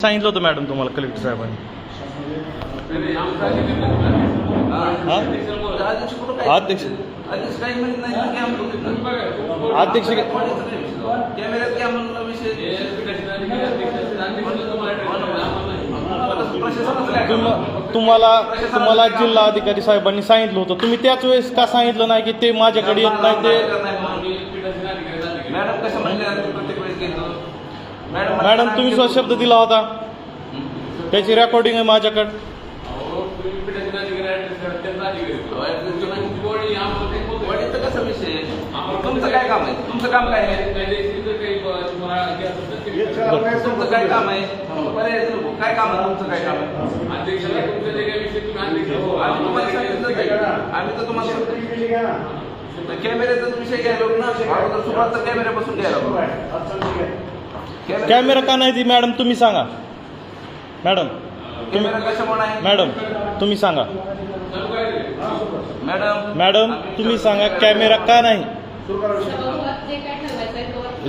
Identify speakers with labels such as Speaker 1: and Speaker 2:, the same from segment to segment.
Speaker 1: सांगितलं होतं मॅडम तुम्हाला कलेक्टर साहेबांनी. अध्यक्ष. अध्यक्ष. तुम्हाला तुम्हाला जिल्हा अधिकारी साहेबांनी सांगितलं होतं. तुम्ही त्याच वेळेस का सांगितलं नाही की ते माझ्याकडे येत नाही ते
Speaker 2: मॅडम कसं म्हणले प्रत्येक वेळेस घेतो
Speaker 1: मॅडम तुम्ही स्वतः शब्द दिला होता. त्याची रेकॉर्डिंग आहे माझ्याकडे.
Speaker 2: वडीलचं कसं विषय तुमचं काय काम आहे? तुमचं काम काय आहे? तुमचं काय काम आहे. काय काम आहे? तुमचं काय काम आहे? आम्ही तुम्हाला सांगितलं नाही. आम्ही तर तुम्हाला. कॅमेऱ्याचा विषय घ्यायला ना अगोदर सुरुवात कॅमेऱ्यापासून घ्यायला. कॅमेरा
Speaker 1: का नाही ती मॅडम तुम्ही सांगा. मॅडम तुम्ही मॅडम तुम्ही सांगा.
Speaker 2: मॅडम
Speaker 1: मॅडम तुम्ही सांगा कॅमेरा का नाही?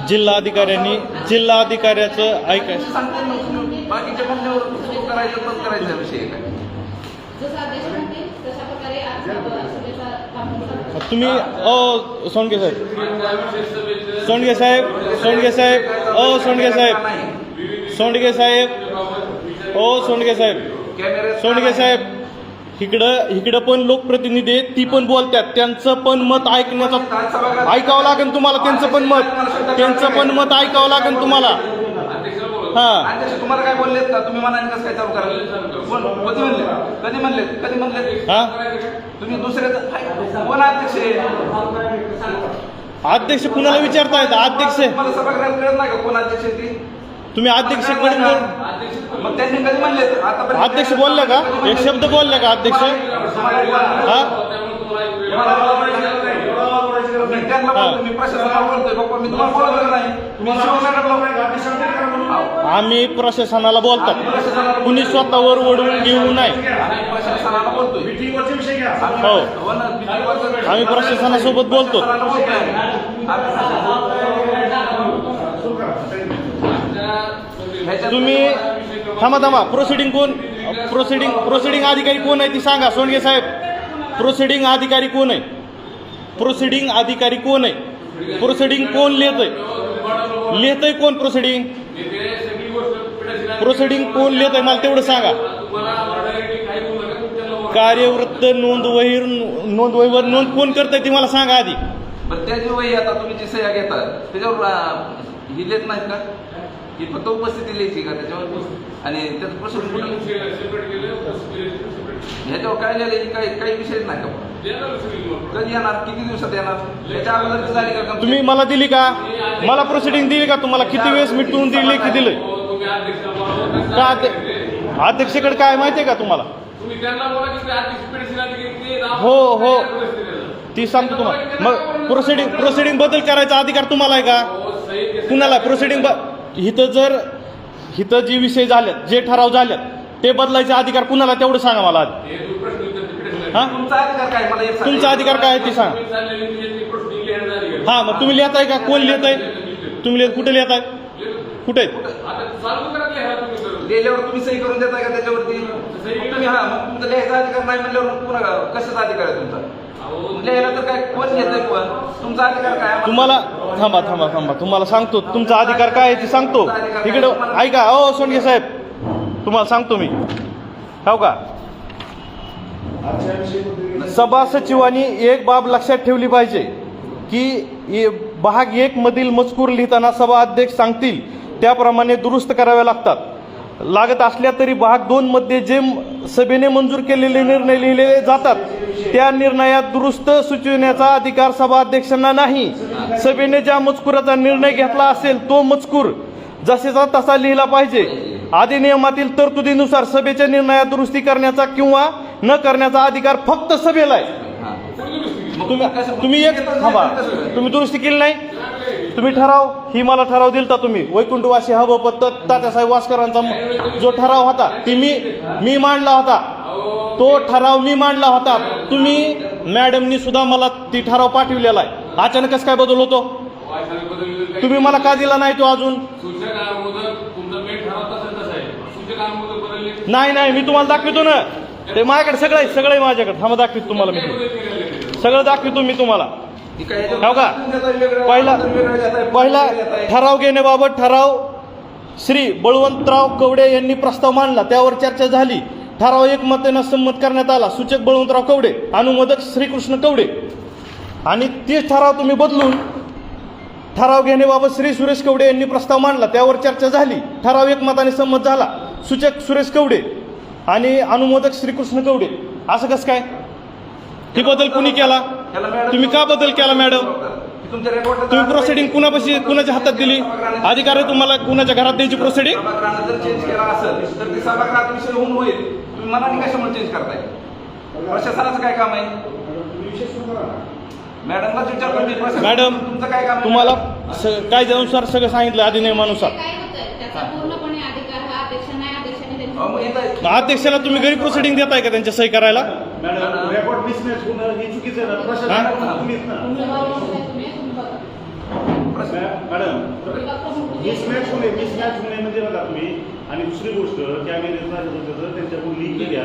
Speaker 1: जिल्हा अधिकाऱ्यांनी जिल्हा अधिकाऱ्याचं ऐकाय
Speaker 2: सांगते ना तुम्ही.
Speaker 1: अ सोंडगे साहेब. सोंडगे साहेब सोंडगे साहेब अ सोंडगे साहेब. सोंडगे साहेब. ओ सोंडगे साहेब. सोंडगे साहेब. इकडं इकडं पण लोकप्रतिनिधी आहेत ती पण बोलतात त्यांचं पण मत ऐकण्याचा ऐकावं लागेल तुम्हाला त्यांचं पण मत. त्यांचं पण मत ऐकावं लागेल तुम्हाला. हां.
Speaker 2: तुम्हाला काय बोललेत का? तुम्ही मनाने कसं काय चालू कराल कधी म्हणले? कधी म्हणले? कधी म्हणले?
Speaker 1: हां?
Speaker 2: तुम्ही हाय, कोण अध्यक्ष
Speaker 1: अध्यक्ष कुणाला विचारतायत? अध्यक्ष
Speaker 2: तुम्हाला सभागृहात कळत नाही का कोण अध्यक्ष आहे ते
Speaker 1: तुम्ही अध्यक्षकडून बोल
Speaker 2: मग त्यांनी कधी म्हणले आता
Speaker 1: अध्यक्ष बोलले का? एक शब्द बोलले का अध्यक्ष? हा?
Speaker 2: मी त्यांना बोलतो, मी प्रशासनाला बोलतोय. बाप्पा मी तुम्हाला बोलवलं नाही. मी शिवसेनेकडलं
Speaker 1: आम्ही प्रशासनाला बोलतात. कुणी स्वतःवर ओढवून घेऊ नये.
Speaker 2: बोलतोय.
Speaker 1: हो. आम्ही प्रशासनासोबत बोलतो. तुम्ही थांबा थांबा. प्रोसिडिंग कोण? प्रोसिडिंग प्रोसिडिंग अधिकारी कोण आहे ती सांगा. सोनगे साहेब. प्रोसिडिंग अधिकारी कोण आहे? प्रोसिडिंग अधिकारी कोण आहे? प्रोसिडिंग कोण लिहितंय? लिहितंय कोण प्रोसिडिंग प्रोसिडिंग कोण लिहितंय? मला तेवढं सांगा. कार्यवृत्त नोंद वहीर नोंद वहीवर नोंद कोण करतंय ती मला सांगा आधी.
Speaker 2: बरं त्याची वही आता तुम्ही जी सह्या घेता त्याच्यावर अं, ही लिहित नाहीत का? ही फक्त उपस्थिती लिहायची का त्याच्यावर? आणि त्याचं प्रश्न कुठं? ह्याच्यावर काय लिहिलं काही काही विषय नाही का? कधी येणार? किती दिवसात येणार? त्याच्या अगोदर झाली का?
Speaker 1: तुम्ही मला दिली का? मला प्रोसिडिंग दिली का तुम्हाला? किती वेळेस मिटवून दिली? की दिलंय का अध्य- अध्यक्षकडे काय माहितीये का तुम्हाला? हो हो. ती सांगतो तुम्हाला. मग प्रोसिडिंग प्रोसिडिंग बदल करायचा अधिकार तुम्हाला आहे का? कुणाला? प्रोसिडिंग इथं जर इथं जे विषय झालेत जे ठराव झालेत ते बदलायचे अधिकार कुणाला तेवढं सांगा मला आधी. हा
Speaker 2: तुमचा अधिकार काय? मला एक सांगा.
Speaker 1: तुमचा अधिकार काय आहे ते सांग. हा मग तुम्ही लिहिताय का? कोण लिहिताय? तुम्ही लिहित कुठे लिहिताय? कुठे?
Speaker 2: लिहिल्यावर तुम्ही सही करून देताय का त्याच्यावरती? मग तुम्ही हा मग तुमचा लिहायचा अधिकार नाही म्हणल्यावर पुन्हा कशाचा अधिकार आहे तुमचा? लिहायला तर काय कोण घेतोय कोण? तुमचा अधिकार काय आम्हाला-
Speaker 1: तुम्हाला थांबा थांबा थांबा. तुम्हाला सांगतो. तुमचा अधिकार काय आहे ते सांगतो. इकडं ऐका. ओ सोंडगे साहेब. तुम्हाला सांगतो मी. हो का? सभा सचिवांनी एक बाब लक्षात ठेवली पाहिजे की ए- भाग एक मधील मजकूर लिहिताना सभा अध्यक्ष सांगतील त्याप्रमाणे दुरुस्त करावे लागतात. लागत असल्या तरी भाग दोन मध्ये जे सभेने मंजूर केलेले निर्णय लिहिलेले जातात त्या निर्णयात दुरुस्त सुचविण्याचा अधिकार सभा अध्यक्षांना नाही. सभेने ज्या मजकुराचा निर्णय घेतला असेल तो मजकूर जसेचा तसा लिहिला पाहिजे. अधिनियमातील तरतुदीनुसार सभेच्या निर्णयात दुरुस्ती करण्याचा किंवा न करण्याचा अधिकार फक्त सभेला आहे. तुम्ही तुम्ही एक थांबा. तुम्ही दुरुस्ती केली नाही? तुम्ही ठराव ही मला ठराव दिलता तुम्ही. वैकुंठवासी हवं पत्त तात्यासाहेब वासकरांचा जो ठराव होता ती मी मी मांडला होता. तो ठराव मी मांडला होता. तुम्ही मॅडमनी सुद्धा मला ती ठराव पाठविलेला आहे. अचानकच काय बदल होतो? तुम्ही मला का दिला नाही तो अजून? नाही नाही मी तुम्हाला दाखवितो ना. ते माझ्याकडे सगळं आहे सगळं आहे माझ्याकडे. थांबा दाखवित तुम्हाला मी. सगळं दाखवितो मी तुम्हाला.
Speaker 2: हो
Speaker 1: का? पहिला पहिला ठराव घेण्याबाबत ठराव श्री बळवंतराव कवडे यांनी प्रस्ताव मांडला. त्यावर चर्चा झाली. ठराव एकमतेनं संमत करण्यात आला. सूचक बळवंतराव कवडे अनुमोदक श्रीकृष्ण कवडे. आणि तेच ठराव तुम्ही बदलून ठराव घेण्याबाबत श्री सुरेश कवडे यांनी प्रस्ताव मांडला. त्यावर चर्चा झाली. ठराव एकमताने संमत झाला. सूचक सुरेश कवडे आणि अनुमोदक श्रीकृष्ण कवडे. असं कसं काय? ही बदल कुणी केला? तुम्ही का बदल केला मॅडम तुम्ही प्रोसिडिंग कुणापाशी कुणाच्या हातात दिली? अधिकार आहे तुम्हाला कुणाच्या घरात द्यायची प्रोसिडिंग
Speaker 2: सभागृहानं जर चेंज केला असेल तर ते सभागृहात विषय होऊन होईल. तुम्ही मनाने कशामुळे चेंज करताय? प्रशासनाचं काय काम आहे? मॅडमलाच विचारतो मी प्रशासन-
Speaker 1: मॅडम
Speaker 2: तुमचं काय काम आहे?
Speaker 1: तुम्हाला स- कायद्यानुसार सगळं सांगितलं अधिनियमानुसार?
Speaker 3: हा.
Speaker 1: अध्यक्षाला तुम्ही घरी प्रोसिडिंग देताय का त्यांच्या सही करायला?
Speaker 4: मॅडम रेकॉर्ड मिसमॅच होणं हे चुकीचं आहे ना? प्रशासन तुम्हीच ना? मॅडम मिसमॅच होणे मिसमॅच होणे म्हणजे बघा तुम्ही आणि दुसरी गोष्ट कॅमेऱ्याचा त्यांच्याकडून लिखी द्या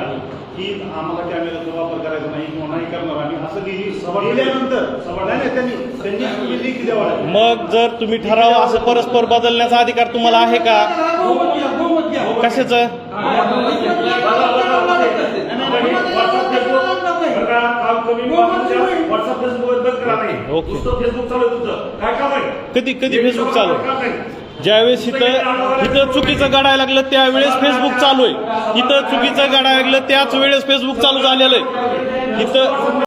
Speaker 4: की आम्हाला कॅमेऱ्याचा वापर करायचा नाही किंवा नाही करणार आम्ही असं लिहिली लिहिल्यानंतर नाही नाही, त्यांनी त्यांनी तुम्ही लिखी द्यावा.
Speaker 1: मग जर तुम्ही ठराव असं परस्पर बदलण्याचा अधिकार तुम्हाला आहे का? कशाचं?
Speaker 4: नाही.
Speaker 1: ओके.
Speaker 4: नुसतं फेसबुक चालू आहे तुमचं. काय काम आहे?
Speaker 1: कधी कधी फेसबुक चालू आहे? ज्यावेळेस इथं इथं चुकीचं गाडायला लागलं त्यावेळेस फेसबुक चालू आहे. इथं चुकीचं गाडायला लागलं त्याच वेळेस फेसबुक चालू झालेलं आहे. इथं